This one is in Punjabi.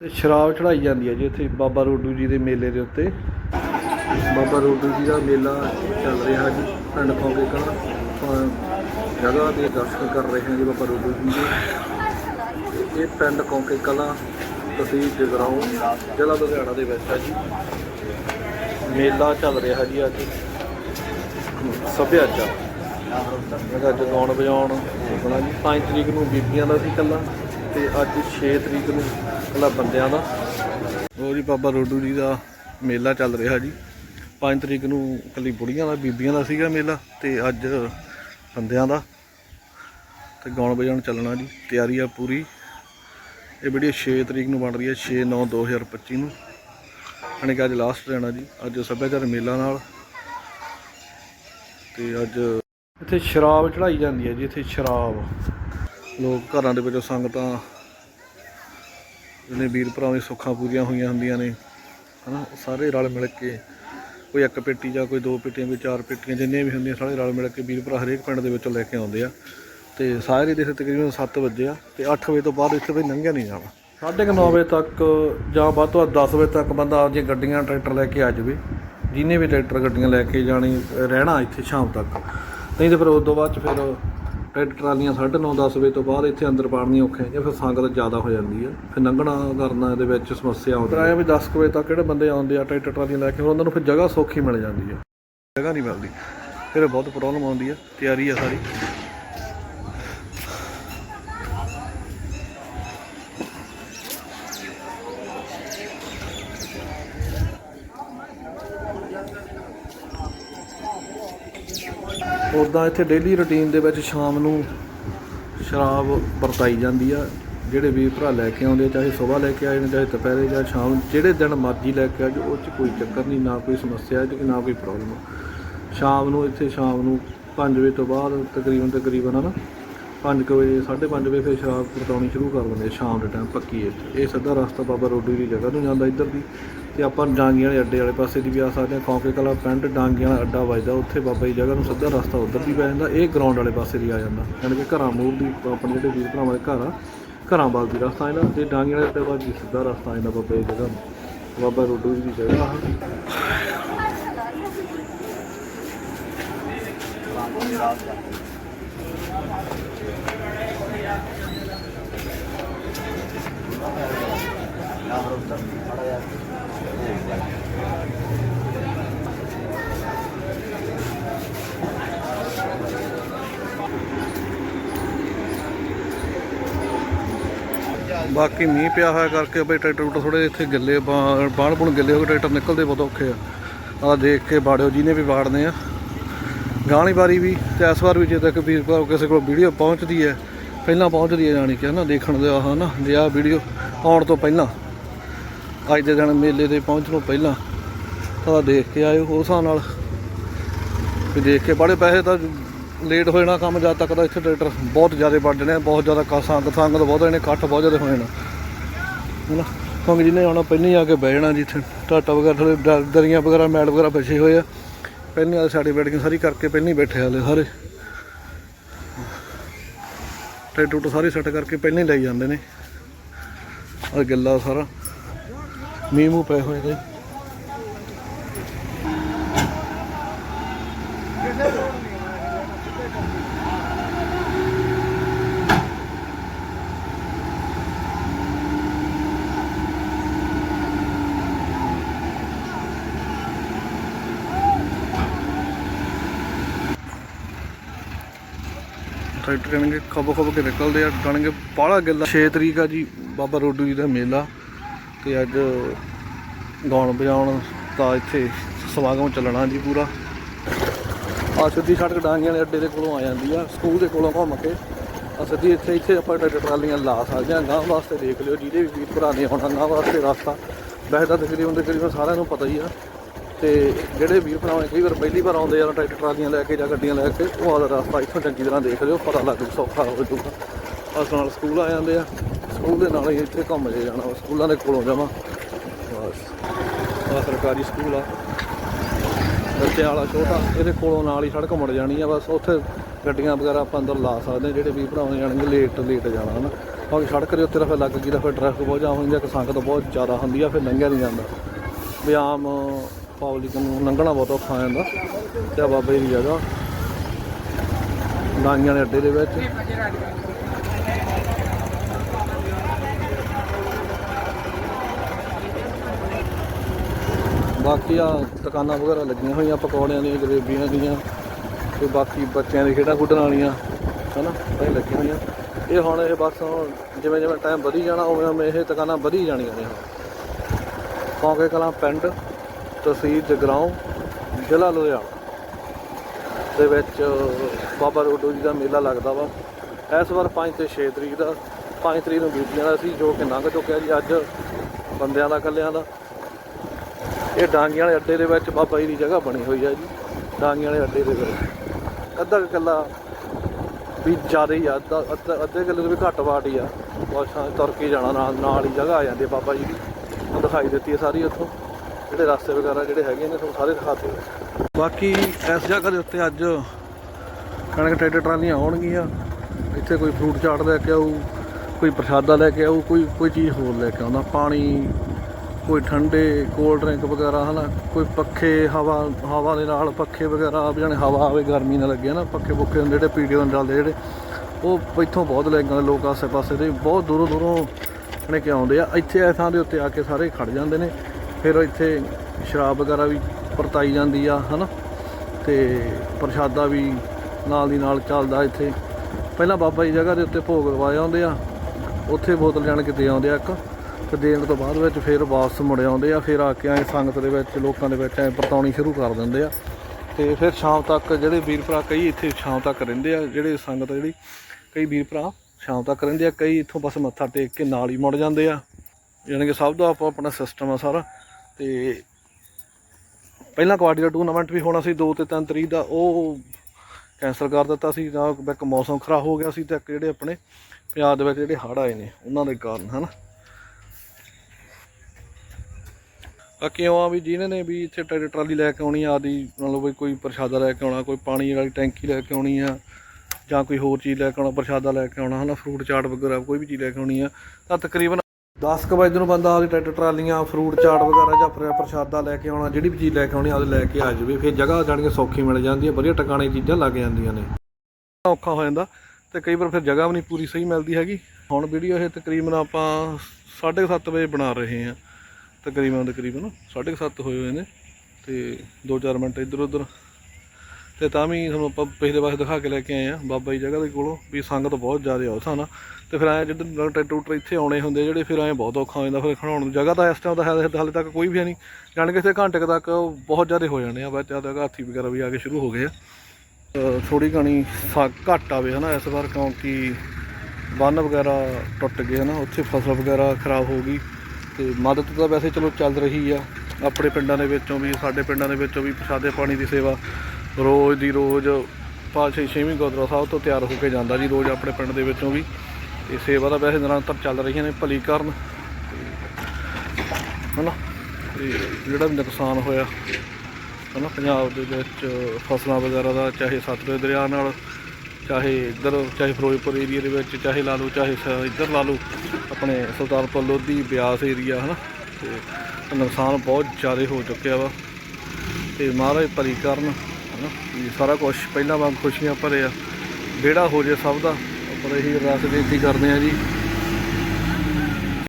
ਤੇ ਸ਼ਰਾਬ ਚੜਾਈ ਜਾਂਦੀ ਹੈ ਜੀ ਇੱਥੇ ਬਾਬਾ ਰੋਡੂ ਜੀ ਦੇ ਮੇਲੇ ਦੇ ਉੱਤੇ। ਬਾਬਾ ਰੋਡੂ ਜੀ ਦਾ ਮੇਲਾ ਚੱਲ ਰਿਹਾ ਜੀ, ਪਿੰਡ ਖੋਗੇ ਕਲਾ ਜਗ੍ਹਾ ਦੇ ਦਰਸ਼ਨ ਕਰ ਰਹੇ ਹਾਂ ਜੀ ਬਾਬਾ ਰੋਡੂ ਜੀ ਦੇ। ਇਹ ਪਿੰਡ ਕੌਂਕੇ ਕਲਾਂ ਤਹਿਸੀਲ ਜਗਰਾਉਂ, ਜ਼ਿਲ੍ਹਾ ਲੁਧਿਆਣਾ ਦੇ ਵਿੱਚ ਹੈ ਜੀ। ਮੇਲਾ ਚੱਲ ਰਿਹਾ ਜੀ ਅੱਜ। ਸੱਭਿਆਚਾਰ। ਮੈਂ ਅੱਜ ਵਜਾਉਣ ਹੋਣਾ ਜੀ 5 ਤਰੀਕ ਨੂੰ ਬੀਬੀਆਂ ਦਾ ਸੀ ਕੱਲਾ। ਤੇ ਅੱਜ 6 ਤਰੀਕ ਨੂੰ ਕੱਲਾ ਬੰਦਿਆਂ ਦਾ। ਉਹ ਜੀ, ਬਾਬਾ ਰੋਡੂ ਜੀ ਦਾ ਮੇਲਾ ਚੱਲ ਰਿਹਾ ਜੀ। 5 ਤਰੀਕ ਨੂੰ ਕੱਲੀ ਬੁੜੀਆਂ ਦਾ, ਬੀਬੀਆਂ ਦਾ ਸੀਗਾ ਮੇਲਾ ਤੇ ਅੱਜ ਬੰਦਿਆਂ ਦਾ। ਤੇ ਗਾਉਣ ਵਜਾਉਣ ਚੱਲਣਾ ਜੀ, ਤਿਆਰੀ ਆ ਪੂਰੀ। ਇਹ ਵੀਡੀਓ 6 ਤਰੀਕ ਨੂੰ ਬਣ ਰਹੀ ਹੈ 6 9 2025 ਨੂੰ। ਯਾਨੀ ਕਿ ਅੱਜ ਲਾਸਟ ਦਿਨ ਜੀ, ਅੱਜ ਸੱਭਿਆਚਾਰ ਮੇਲਾ ਨਾਲ। ਤੇ ਅੱਜ ਇੱਥੇ ਸ਼ਰਾਬ ਚੜਾਈ ਜਾਂਦੀ ਹੈ ਜੀ, ਇੱਥੇ ਸ਼ਰਾਬ। ਲੋਕ ਘਰਾਂ ਦੇ ਵਿੱਚੋਂ ਸੰਗਤਾਂ ਜਿਹਨੇ ਵੀਰ ਭਰਾਵਾਂ ਦੀ ਸੁੱਖਾਂ ਪੂਰੀਆਂ ਹੋਈਆਂ ਹੁੰਦੀਆਂ ਨੇ, ਹਨਾ ਉਹ ਸਾਰੇ ਰਲ ਮਿਲ ਕੇ, ਕੋਈ ਇੱਕ ਪੇਟੀ ਜਾਂ ਕੋਈ ਦੋ ਪੇਟੀਆਂ, ਕੋਈ ਚਾਰ ਪੇਟੀਆਂ, ਜਿੰਨੀਆਂ ਵੀ ਹੁੰਦੀਆਂ, ਸਾਰੇ ਰਲ ਮਿਲ ਕੇ ਵੀਰ ਭਰਾ ਹਰੇਕ ਪਿੰਡ ਦੇ ਵਿੱਚੋਂ ਲੈ ਕੇ ਆਉਂਦੇ ਆ। ਤੇ ਸਾਰੇ ਦੇ ਤਕਰੀਬਨ 7 ਵਜੇ ਆ, ਤੇ 8 ਵਜੇ ਤੋਂ ਬਾਅਦ ਇੱਥੇ ਵੀ ਲੰਘਿਆ ਨਹੀਂ ਜਾਣਾ। ਸਾਢੇ ਕੁ ਨੌ ਵਜੇ ਤੱਕ ਜਾਂ ਵੱਧ ਤੋਂ ਵੱਧ 10 ਵਜੇ ਤੱਕ ਬੰਦਾ ਆਪਦੀਆਂ ਗੱਡੀਆਂ, ਟਰੈਕਟਰ ਲੈ ਕੇ ਆ ਜਾਵੇ। ਜਿਹਨੇ ਵੀ ਟਰੈਕਟਰ ਗੱਡੀਆਂ ਲੈ ਕੇ ਜਾਣੀ, ਰਹਿਣਾ ਇੱਥੇ ਸ਼ਾਮ ਤੱਕ। ਨਹੀਂ ਤੇ ਫਿਰ ਉਸ ਤੋਂ ਬਾਅਦ ਚ ਫਿਰ ਟਰੈਕਟਰ ਟਰਾਲੀਆਂ 9:30 10 ਵਜੇ ਤੋਂ ਬਾਅਦ ਇੱਥੇ ਅੰਦਰ ਪਾੜਨੀਆਂ ਔਖੀਆਂ ਜਾਂ ਫਿਰ ਸੰਗਤ ਜ਼ਿਆਦਾ ਹੋ ਜਾਂਦੀ ਆ ਫਿਰ ਲੰਘਣਾ ਕਰਨਾ ਇਹਦੇ ਵਿੱਚ ਸਮੱਸਿਆ ਆਉਂਦੀ ਹੈ। ਵੀ 10 ਕੁ ਵਜੇ ਤੱਕ ਜਿਹੜੇ ਬੰਦੇ ਆਉਂਦੇ ਆ ਟਰੈਕਟਰ ਟਰਾਲੀਆਂ ਲੈ ਕੇ ਉਹਨਾਂ ਨੂੰ ਫਿਰ ਜਗ੍ਹਾ ਸੌਖੀ ਮਿਲ ਜਾਂਦੀ ਆ ਜਗ੍ਹਾ ਨਹੀਂ ਮਿਲਦੀ। ਫਿਰ ਬਹੁਤ ਪ੍ਰੋਬਲਮ ਆਉਂਦੀ ਆ ਤਿਆਰੀ ਆ ਸਾਰੀ। ਉੱਦਾਂ ਇੱਥੇ ਡੇਲੀ ਰੁਟੀਨ ਦੇ ਵਿੱਚ ਸ਼ਾਮ ਨੂੰ ਸ਼ਰਾਬ ਵਰਤਾਈ ਜਾਂਦੀ ਆ ਜਿਹੜੇ ਵੀਰ ਭਰਾ ਲੈ ਕੇ ਆਉਂਦੇ ਆ, ਚਾਹੇ ਸਵੇਰ ਲੈ ਕੇ ਆਏ ਨੇ ਚਾਹੇ ਦੁਪਹਿਰੇ ਜਾਂ ਸ਼ਾਮ ਜਿਹੜੇ ਦਿਨ ਮਰਜ਼ੀ ਲੈ ਕੇ ਆ ਜਾਓ ਉਹ 'ਚ ਕੋਈ ਚੱਕਰ ਨਹੀਂ ਨਾ ਕੋਈ ਸਮੱਸਿਆ ਹੈ ਤੇ ਨਾ ਕੋਈ ਪ੍ਰੋਬਲਮ ਸ਼ਾਮ ਨੂੰ ਇੱਥੇ ਸ਼ਾਮ ਨੂੰ 5 ਵਜੇ ਤੋਂ ਬਾਅਦ ਤਕਰੀਬਨ ਤਕਰੀਬਨ ਹਨਾ 5 ਵਜੇ 5:30 ਵਜੇ ਫਿਰ ਸ਼ਰਾਬ ਵਰਤਾਉਣੀ ਸ਼ੁਰੂ ਕਰ ਦਿੰਦੇ, ਸ਼ਾਮ ਦੇ ਟਾਈਮ ਪੱਕੀ ਇੱਥੇ। ਇਹ ਸਿੱਧਾ ਰਸਤਾ ਬਾਬਾ ਰੋਡੂ ਦੀ ਜਗ੍ਹਾ ਨੂੰ ਜਾਂਦਾ ਇੱਧਰ ਦੀ ਤੇ ਆਪਾਂ ਡਾਂਗੀਆਂ ਵਾਲੇ ਅੱਡੇ ਵਾਲੇ ਪਾਸੇ ਦੀ ਵੀ ਆ ਸਕਦੇ ਹਾਂ, ਖੌਂਕੇ ਕਲਾ ਪਿੰਡ ਡਾਂਗੀਆਂ ਵਾਲਾ ਅੱਡਾ ਵੱਜਦਾ, ਉੱਥੇ ਬਾਬਾ ਦੀ ਜਗ੍ਹਾ ਨੂੰ ਸਿੱਧਾ ਰਸਤਾ ਉੱਧਰ ਦੀ ਪੈ ਜਾਂਦਾ, ਇਹ ਗਰਾਊਂਡ ਵਾਲੇ ਪਾਸੇ ਦੀ ਆ ਜਾਂਦਾ। ਯਾਨੀ ਕਿ ਘਰਾਂ ਮੂਰ ਦੀ, ਆਪਣੇ ਜਿਹੜੇ ਵੀਰ ਭਰਾਵਾਂ ਦੇ ਘਰ ਆ, ਘਰਾਂ ਵੱਲ ਦੀ ਰਸਤਾ ਇਹਨਾਂ ਤੇ ਡਾਂਗੀਆਂ ਵਾਲੇ ਅੱਡੇ ਵੱਲ ਦੀ ਸਿੱਧਾ ਰਸਤਾ ਆਉਂਦਾ ਬਾਬਾ ਦੀ ਜਗ੍ਹਾ ਨੂੰ, ਬਾਬਾ ਰੋਡੂ ਦੀ ਜਗ੍ਹਾ ਆ ਬਾਕੀ ਮੀਂਹ ਪਿਆ ਹੋਇਆ ਕਰਕੇ ਬਈ ਟਰੈਕਟਰ ਟੂਟਰ ਥੋੜੇ ਇੱਥੇ ਗਿੱਲੇ ਬਾਣ ਬੁਣ ਗਿੱਲੇ ਹੋ ਕੇ ਟਰੈਕਟਰ ਨਿਕਲਦੇ ਬਹੁਤ ਔਖੇ ਆ। ਆ ਦੇਖ ਕੇ ਬਾੜਿਓ, ਜਿਹਨੇ ਵੀ ਬਾੜਨੇ ਆ। ਗਾਣੀ ਵਾਰੀ ਵੀ ਤੇ ਇਸ ਵਾਰ ਵੀ ਜੇ ਤੱਕ ਵੀਰ ਭਰਾ ਕਿਸੇ ਕੋਲ ਵੀਡੀਓ ਪਹੁੰਚਦੀ ਹੈ ਪਹਿਲਾਂ ਪਹੁੰਚਦੀ ਹੈ ਜਾਣੀ ਕਿ ਹਨਾ ਦੇਖਣ ਦੇ ਆਹ ਹਨਾ ਜੇ ਆਹ ਵੀਡੀਓ ਆਉਣ ਤੋਂ ਪਹਿਲਾਂ ਅੱਜ ਦੇ ਦਿਨ ਮੇਲੇ ਦੇ ਪਹੁੰਚਣ ਤੋਂ ਪਹਿਲਾਂ ਤਾਂ ਦੇਖ ਕੇ ਆਇਓ ਉਸ ਹਿਸਾਬ ਨਾਲ। ਵੀ ਦੇਖ ਕੇ ਬੜੇ ਪੈਸੇ ਤਾਂ ਲੇਟ ਹੋ ਜਾਣਾ ਕੰਮ ਜਦ ਤੱਕ ਦਾ ਇੱਥੇ ਟਰੈਕਟਰ ਬਹੁਤ ਜ਼ਿਆਦਾ ਵੱਢ ਜਾਣੇ ਆ, ਬਹੁਤ ਜ਼ਿਆਦਾ ਕਾ ਸੰਗ ਸੰਗਤ ਬਹੁਤ ਨੇ ਇਕੱਠ ਬਹੁਤ ਜ਼ਿਆਦਾ ਹੋ ਜਾਣਾ। ਹੈਨਾ ਕਿਉਂਕਿ ਜਿਹਨੇ ਆਉਣਾ ਪਹਿਲਾਂ ਹੀ ਆ ਕੇ ਬਹਿ ਜਾਣਾ ਜਿੱਥੇ ਟਾਟਾ ਵਗੈਰਾ ਥੋੜੇ ਦਰ- ਦਰੀਆਂ ਵਗੈਰਾ ਮੈਟ ਵਗੈਰਾ ਵਿਛੇ ਹੋਏ ਆ। ਪਹਿਲਾਂ ਵਾਲੇ ਸਾਡੀ ਬੈਠਕਿੰਗ ਸਾਰੀ ਕਰਕੇ ਪਹਿਲਾਂ ਬੈਠੇ ਵਾਲੇ ਸਾਰੇ। ਟਰੈਕਟਰ ਟੂਟਰ ਸਾਰੇ ਸੈੱਟ ਕਰਕੇ ਪਹਿਲਾਂ ਲਈ ਜਾਂਦੇ ਨੇ। ਆ ਗੱਲਾ ਸਾਰਾ। ਮੀਂਹ ਮੂੰਹ ਪਏ ਹੋਏ ਨੇ ਟਰੈਕਟਰ ਕਹਣਗੇ ਖੱਬ ਖੱਬ ਕੇ ਨਿਕਲਦੇ ਆ ਕਹਣਗੇ ਬਾਹਲਾ ਗਿੱਲਾ। 6 ਤਰੀਕ ਆ ਜੀ, ਬਾਬਾ ਰੋਡੂ ਜੀ ਦਾ ਮੇਲਾ ਤੇ ਅੱਜ ਗਾਉਣ ਵਜਾਉਣ ਦਾ ਇੱਥੇ ਸਮਾਗਮ ਚੱਲਣਾ ਜੀ ਪੂਰਾ। ਆ ਸਿੱਧੀ ਸੜਕ ਡਾਂਗੀਆਂ ਦੇ ਅੱਡੇ ਦੇ ਕੋਲੋਂ ਆ ਜਾਂਦੀ ਆ, ਸਕੂਲ ਦੇ ਕੋਲੋਂ ਘੁੰਮ ਕੇ। ਆ ਸਿੱਧੀ ਇੱਥੇ ਇੱਥੇ ਆਪਾਂ ਟਰੈਕਟਰ ਟਰਾਲੀਆਂ ਲਾ ਸਕਦੇ ਹਾਂ ਗਾਂ ਵਾਸਤੇ ਦੇਖ ਲਿਓ ਜਿਹਦੇ ਵੀ ਵੀਰ ਭਰਾ ਨੇ ਆਉਣਾ ਗਾਂ ਵਾਸਤੇ ਰਸਤਾ। ਵੈਸੇ ਤਾਂ ਤਕਰੀਬਨ ਤਕਰੀਬਨ ਸਾਰਿਆਂ ਨੂੰ ਪਤਾ ਹੀ ਆ। ਤੇ ਜਿਹੜੇ ਵੀਰ ਭਰਾਵਾਂ ਕਈ ਵਾਰ ਪਹਿਲੀ ਵਾਰ ਆਉਂਦੇ ਆ ਟਰੈਕਟਰ ਟਰਾਲੀਆਂ ਲੈ ਕੇ ਜਾਂ ਗੱਡੀਆਂ ਲੈ ਕੇ, ਉਹ ਆਦਾ ਰਸਤਾ ਇੱਥੋਂ ਚੰਗੀ ਤਰ੍ਹਾਂ ਦੇਖ ਲਿਓ, ਪਤਾ ਲੱਗ ਜੂ ਸੌਖਾ ਹੋ ਜੂਗਾ ਉਸ ਨਾਲ ਸਕੂਲ ਆ ਜਾਂਦੇ ਆ, ਸਕੂਲ ਦੇ ਨਾਲ ਹੀ ਇੱਥੇ ਘੁੰਮ ਜੇ ਜਾਣਾ ਸਕੂਲਾਂ ਦੇ ਕੋਲੋਂ ਜਾਵਾਂ। ਬਸ ਆ ਸਰਕਾਰੀ ਸਕੂਲ ਆ। ਬੱਚੇ ਵਾਲਾ ਛੋਟਾ, ਇਹਦੇ ਕੋਲੋਂ ਨਾਲ ਹੀ ਸੜਕ ਮੁੜ ਜਾਣੀ ਆ, ਬਸ ਉੱਥੇ ਗੱਡੀਆਂ ਵਗੈਰਾ ਆਪਾਂ ਅੰਦਰ ਲਾ ਸਕਦੇ ਹਾਂ ਜਿਹੜੇ ਵੀਰ ਭਰਾਵਾਂ ਜਾਣਗੇ ਲੇਟ ਲੇਟ ਜਾਣਾ, ਹਨਾ। ਬਾਕੀ ਸੜਕ ਦੇ ਉੱਤੇ ਤਾਂ ਫਿਰ ਲੱਗ ਗਈ ਤਾਂ ਫਿਰ ਟ੍ਰੈਫਿਕ ਬਹੁਤ ਜਾਮ ਹੋ ਜਾਂਦਾ ਕਿ ਸੰਗਤ ਬਹੁਤ ਜ਼ਿਆਦਾ ਹੁੰਦੀ ਆ, ਫਿਰ ਲੰਘਿਆ ਨਹੀਂ ਜਾਂਦਾ। ਵੀ ਆਮ ਪਬਲਿਕ ਨੂੰ ਲੰਘਣਾ ਬਹੁਤ ਔਖਾ ਹੋ ਜਾਂਦਾ। ਤੇ ਆਹ ਬਾਬਾ ਜੀ ਦੀ ਜਗ੍ਹਾ। ਡਾਂਗੀਆਂ ਦੇ ਅੱਡੇ ਦੇ ਵਿੱਚ। ਬਾਕੀ ਆ ਦੁਕਾਨਾਂ ਵਗੈਰਾ ਲੱਗੀਆਂ ਹੋਈਆਂ, ਪਕੌੜਿਆਂ ਦੀਆਂ, ਜਲੇਬੀਆਂ ਦੀਆਂ, ਤੇ ਬਾਕੀ ਬੱਚਿਆਂ ਦੇ ਖੇਡਾਂ ਖੁੱਡਣ ਵਾਲੀਆਂ, ਹਨਾ, ਇਹ ਲੱਗੀਆਂ ਹੋਈਆਂ। ਇਹ ਹੁਣ ਇਹ ਬਸ ਜਿਵੇਂ ਜਿਵੇਂ ਟਾਈਮ ਵਧੀ ਜਾਣਾ ਉਵੇਂ ਉਵੇਂ ਇਹ ਦੁਕਾਨਾਂ ਵਧੀ ਜਾਣੀਆਂ ਨੇ ਹੁਣ। ਕੌਂਕੇ ਕਲਾਂ ਪਿੰਡ ਤਹਿਸੀਲ ਜਗਰਾਉਂ, ਜ਼ਿਲ੍ਹਾ ਲੁਧਿਆਣਾ ਦੇ ਵਿੱਚ ਬਾਬਾ ਰੋਡੋ ਜੀ ਦਾ ਮੇਲਾ ਲੱਗਦਾ ਵਾ। ਇਸ ਵਾਰ 5 ਤੇ 6 ਤਰੀਕ ਦਾ 5 ਤਰੀਕ ਨੂੰ ਬੀਬੀਆਂ ਦਾ ਸੀ, ਜੋ ਕਿ ਲੰਘ ਚੁੱਕਿਆ ਜੀ ਅੱਜ ਬੰਦਿਆਂ ਦਾ ਇਕੱਲਿਆਂ ਦਾ। ਇਹ ਡਾਂਗੀਆਂ ਵਾਲੇ ਅੱਡੇ ਦੇ ਵਿੱਚ ਬਾਬਾ ਜੀ ਦੀ ਜਗ੍ਹਾ ਬਣੀ ਹੋਈ ਆ ਜੀ, ਡਾਂਗੀਆਂ ਵਾਲੇ ਅੱਡੇ ਦੇ ਵਿੱਚ। ਅੱਧਾ ਕੁ ਵੀ ਜ਼ਿਆਦਾ ਹੀ ਆ, ਅੱਧਾ ਅੱਧਾ- ਅੱਧੇ ਕਿੱਲੇ ਤੋਂ ਵੀ ਘੱਟ ਵਾਟ ਹੀ ਆ। ਬਸ ਤੁਰ ਕੇ ਜਾਣਾ ਨਾਲ ਨਾਲ ਹੀ ਜਗ੍ਹਾ ਆ ਜਾਂਦੀ ਹੈ ਬਾਬਾ ਜੀ ਦੀ। ਦਿਖਾਈ ਦਿੱਤੀ ਹੈ ਸਾਰੀ ਉੱਥੋਂ। ਜਿਹੜੇ ਰਸਤੇ ਵਗੈਰਾ ਜਿਹੜੇ ਹੈਗੇ ਨੇ ਤੁਹਾਨੂੰ ਸਾਰੇ ਦਿਖਾਤੇ ਬਾਕੀ ਇਸ ਜਗ੍ਹਾ ਦੇ ਉੱਤੇ ਅੱਜ ਕਣਕ ਟਰੈਕਟਰ ਟਰਾਲੀਆਂ ਆਉਣਗੀਆਂ। ਇੱਥੇ ਕੋਈ ਫਰੂਟ ਚਾਟ ਲੈ ਕੇ ਆਊ, ਕੋਈ ਪ੍ਰਸ਼ਾਦਾ ਲੈ ਕੇ ਆਊ, ਕੋਈ ਕੋਈ ਚੀਜ਼ ਹੋਰ ਲੈ ਕੇ ਆਉਂਦਾ। ਪਾਣੀ, ਕੋਈ ਠੰਡੇ ਕੋਲਡ ਡਰਿੰਕ ਵਗੈਰਾ, ਹਨਾ? ਕੋਈ ਪੱਖੇ, ਹਵਾ ਹਵਾ ਦੇ ਨਾਲ ਪੱਖੇ ਵਗੈਰਾ, ਵੀ ਜਾਣੇ ਹਵਾ ਆਵੇ, ਗਰਮੀ ਨਾ ਲੱਗੇ ਨਾ ਪੱਖੇ ਪੁੱਖੇ ਹੁੰਦੇ ਜਿਹੜੇ ਪੀਡੀਓ ਨਾਲ ਚੱਲਦੇ ਜਿਹੜੇ, ਉਹ ਇੱਥੋਂ ਬਹੁਤ ਲੈ ਕੇ ਆਉਂਦੇ ਲੋਕ ਆਸੇ ਪਾਸੇ ਦੇ, ਬਹੁਤ ਦੂਰੋਂ ਦੂਰੋਂ ਨੇ ਕਿ ਆਉਂਦੇ ਆ। ਇੱਥੇ ਇਸ ਥਾਂ ਦੇ ਉੱਤੇ ਆ ਕੇ ਸਾਰੇ ਖੜ ਜਾਂਦੇ ਨੇ। ਫਿਰ ਇੱਥੇ ਸ਼ਰਾਬ ਵਗੈਰਾ ਵੀ ਪਰਤਾਈ ਜਾਂਦੀ ਆ, ਹਨਾ? ਤੇ ਪ੍ਰਸ਼ਾਦਾ ਵੀ ਨਾਲ ਦੀ ਨਾਲ ਚੱਲਦਾ ਇੱਥੇ। ਪਹਿਲਾਂ ਬਾਬਾ ਜੀ ਜਗ੍ਹਾ ਦੇ ਉੱਤੇ ਭੋਗ ਲਵਾਏ ਆਉਂਦੇ ਆ। ਉੱਥੇ ਬੋਤਲ ਜਾਣ ਕੇ ਦੇ ਆਉਂਦੇ ਆ ਇੱਕ। ਤੇ ਦੇਣ ਤੋਂ ਬਾਅਦ ਵਿੱਚ ਫਿਰ ਵਾਪਸ ਮੁੜ ਆਉਂਦੇ ਆ। ਫਿਰ ਆ ਕੇ ਐ ਸੰਗਤ ਦੇ ਵਿੱਚ, ਲੋਕਾਂ ਦੇ ਵਿੱਚ ਐ ਪਰਤਾਉਣੀ ਸ਼ੁਰੂ ਕਰ ਦਿੰਦੇ ਆ। ਤੇ ਫਿਰ ਸ਼ਾਮ ਤੱਕ ਜਿਹੜੇ ਵੀਰ ਭਰਾ ਕਈ ਇੱਥੇ ਸ਼ਾਮ ਤੱਕ ਰਹਿੰਦੇ ਆ। ਜਿਹੜੇ ਸੰਗਤ ਜਿਹੜੀ, ਕਈ ਵੀਰ ਭਰਾ ਸ਼ਾਮ ਤੱਕ ਰਹਿੰਦੇ ਆ, ਕਈ ਇੱਥੋਂ ਬਸ ਮੱਥਾ ਟੇਕ ਕੇ ਨਾਲ ਹੀ ਮੁੜ ਜਾਂਦੇ ਆ। ਯਾਨੀ ਕਿ ਸਭ ਦਾ ਆਪੋ ਆਪਣਾ ਸਿਸਟਮ ਆ ਸਾਰਾ। ਤੇ ਪਹਿਲਾਂ ਕਬੱਡੀ ਦਾ ਟੂਰਨਾਮੈਂਟ ਵੀ ਹੋਣਾ ਸੀ 2 ਤੇ 3 ਤਰੀਕ ਦਾ, ਉਹ ਕੈਂਸਲ ਕਰ ਦਿੱਤਾ ਸੀ। ਜਾਂ ਇੱਕ ਮੌਸਮ ਖਰਾਬ ਹੋ ਗਿਆ ਸੀ ਤੇ ਇੱਕ ਜਿਹੜੇ ਆਪਣੇ ਪੰਜਾਬ ਦੇ ਵਿੱਚ ਜਿਹੜੇ ਹੜ੍ਹ ਆਏ ਨੇ, ਉਹਨਾਂ ਦੇ ਕਾਰਨ, ਹਨਾ। ਬਾਕੀ ਉਹ ਆ ਵੀ ਜਿਹਨਾਂ ਨੇ ਵੀ ਇੱਥੇ ਟਰੈਕਟਰ ਟਰਾਲੀ ਲੈ ਕੇ ਆਉਣੀ ਆ, ਆਦੀ ਮੰਨ ਵੀ ਕੋਈ ਪ੍ਰਸ਼ਾਦਾ ਲੈ ਕੇ ਆਉਣਾ, ਕੋਈ ਪਾਣੀ ਵਾਲੀ ਟੈਂਕੀ ਲੈ ਕੇ ਆਉਣੀ ਆ ਜਾਂ ਕੋਈ ਹੋਰ ਚੀਜ਼ ਲੈ ਕੇ ਆਉਣਾ, ਪ੍ਰਸ਼ਾਦਾ ਲੈ ਕੇ ਆਉਣਾ, ਹਨਾ ਫਰੂਟ ਚਾਟ ਵਗੈਰਾ, ਕੋਈ ਵੀ ਚੀਜ਼ ਲੈ ਕੇ ਆਉਣੀ ਆ, ਤਾਂ ਤਕਰੀਬਨ 10 ਕੁ ਵਜੇ ਨੂੰ ਬੰਦਾ ਆਪਦੀ ਟਰੈਕਟਰ, ਟਰਾਲੀਆਂ ਫਰੂਟ ਚਾਟ ਵਗੈਰਾ ਜਾਂ ਫਿਰ ਪ੍ਰਸ਼ਾਦਾ ਲੈ ਕੇ ਆਉਣਾ, ਜਿਹੜੀ ਵੀ ਚੀਜ਼ ਲੈ ਕੇ ਆਉਣੀ ਆਪਦੇ ਲੈ ਕੇ ਆ ਜਾਵੇ, ਫਿਰ ਜਗ੍ਹਾ ਜਾਣ ਸੌਖੀ ਮਿਲ ਜਾਂਦੀ ਹੈ ਵਧੀਆ ਟਿਕਾਣੇ ਚੀਜ਼ਾਂ ਲੱਗ ਜਾਂਦੀਆਂ ਨੇ। ਔਖਾ ਹੋ ਜਾਂਦਾ ਤੇ ਕਈ ਵਾਰ ਫਿਰ ਜਗ੍ਹਾ ਵੀ ਨਹੀਂ ਪੂਰੀ ਸਹੀ ਮਿਲਦੀ ਹੈਗੀ। ਹੁਣ ਵੀਡੀਓ ਇਹ ਤਕਰੀਬਨ ਆਪਾਂ 7:30 ਵਜੇ ਬਣਾ ਰਹੇ ਹਾਂ। ਤਕਰੀਬਨ ਤਕਰੀਬਨ 7:30 ਹੋਏ ਹੋਏ ਨੇ ਤੇ 2-4 ਮਿੰਟ ਇੱਧਰ ਉੱਧਰ ਤੇ ਤਾਂ ਵੀ ਤੁਹਾਨੂੰ ਆਪਾਂ ਪਿਛਲੇ ਪਾਸੇ ਦਿਖਾ ਕੇ ਲੈ ਕੇ ਆਏ ਆ ਬਾਬਾ ਜੀ ਜਗ੍ਹਾ ਦੇ ਕੋਲੋਂ ਵੀ ਸੰਗਤ ਬਹੁਤ ਜ਼ਿਆਦਾ ਆਉਂਦਾ ਨਾ ਤੇ ਫਿਰ ਐ ਜਦੋਂ ਟਰੈਕਟਰ ਟੂਟਰ ਇੱਥੇ ਆਉਣੇ ਹੁੰਦੇ ਜਿਹੜੇ ਫਿਰ ਐ ਬਹੁਤ ਔਖਾ ਹੋ ਜਾਂਦਾ ਫਿਰ ਖੜਾਉਣ ਨੂੰ। ਜਗ੍ਹਾ ਤਾਂ ਇਸ ਟਾਈਮ ਤਾਂ ਹੈ ਹਾਲੇ ਤੱਕ ਕੋਈ ਵੀ ਹੈ ਨਹੀਂ। ਜਾਣ ਕੇ ਇੱਥੇ ਘੰਟੇ ਕੁ ਤੱਕ ਬਹੁਤ ਜ਼ਿਆਦਾ ਹੋ ਜਾਣੇ ਆ ਬਸ ਜ਼ਿਆਦਾ ਹਾਥੀ ਵਗੈਰਾ ਵੀ ਆ ਕੇ ਸ਼ੁਰੂ ਹੋ ਗਏ ਆ। ਥੋੜੀ ਘਣੀ ਫ- ਘੱਟ ਆਵੇ ਹਨਾ ਇਸ ਵਾਰ, ਕਿਉਂਕਿ ਬੰਨ ਵਗੈਰਾ ਟੁੱਟ ਗਏ ਹਨਾ, ਉੱਥੇ ਫਸਲ ਵਗੈਰਾ ਖਰਾਬ ਹੋ ਗਈ। ਤੇ ਮਦਦ ਤਾਂ ਵੈਸੇ ਚਲੋ ਚੱਲ ਰਹੀ ਆ। ਆਪਣੇ ਪਿੰਡਾਂ ਦੇ ਵਿੱਚੋਂ ਵੀ, ਸਾਡੇ ਪਿੰਡਾਂ ਦੇ ਵਿੱਚੋਂ ਵੀ ਪ੍ਰਸ਼ਾਦੇ ਪਾਣੀ ਦੀ ਸੇਵਾ ਰੋਜ਼ ਦੀ ਰੋਜ਼ ਪਾਛੇ ਛੇਵੀਂ ਗੁਰਦੁਆਰਾ ਸਾਹਿਬ ਤੋਂ ਤਿਆਰ ਹੋ ਕੇ ਜਾਂਦਾ ਜੀ, ਰੋਜ਼ ਆਪਣੇ ਪਿੰਡ ਦੇ ਵਿੱਚੋਂ ਵੀ। ਤੇ ਸੇਵਾ ਦਾ ਵੈਸੇ ਨਿਰੰਤਰ ਚੱਲ ਰਹੀਆਂ ਨੇ ਭਲੀ ਕਰਨ। ਹਨਾ? ਤੇ ਜਿਹੜਾ ਵੀ ਨੁਕਸਾਨ ਹੋਇਆ, ਹਨਾ? ਪੰਜਾਬ ਦੇ ਵਿੱਚ ਫਸਲਾਂ ਵਗੈਰਾ ਦਾ, ਚਾਹੇ ਸਤਲੁਜ ਦਰਿਆ ਨਾਲ, ਚਾਹੇ ਇੱਧਰ, ਚਾਹੇ ਫਿਰੋਜ਼ਪੁਰ ਏਰੀਆ ਦੇ ਵਿੱਚ, ਚਾਹੇ ਲਾ ਲਓ, ਚਾਹੇ ਇੱਧਰ ਲਾ ਲਓ, ਆਪਣੇ ਸੁਲਤਾਨਪੁਰ, ਲੋਧੀ, ਬਿਆਸ ਏਰੀਆ ਹਨਾ? ਤੇ ਨੁਕਸਾਨ ਬਹੁਤ ਜ਼ਿਆਦਾ ਹੋ ਚੁੱਕਿਆ ਵਾ। ਤੇ ਮਹਾਰਾਜ ਭਲੀ ਕਰਨ। ਹਨਾ? ਵੀ ਸਾਰਾ ਕੁਝ ਪਹਿਲਾਂ ਵਾਂਗ ਖੁਸ਼ੀਆਂ ਭਰੇ ਆ ਵਿਹੜਾ ਹੋ ਜੇ ਸਭ ਦਾ, ਪਰ ਇਹੀ ਅਰਦਾਸ ਬੇਨਤੀ ਕਰਦੇ ਆ ਜੀ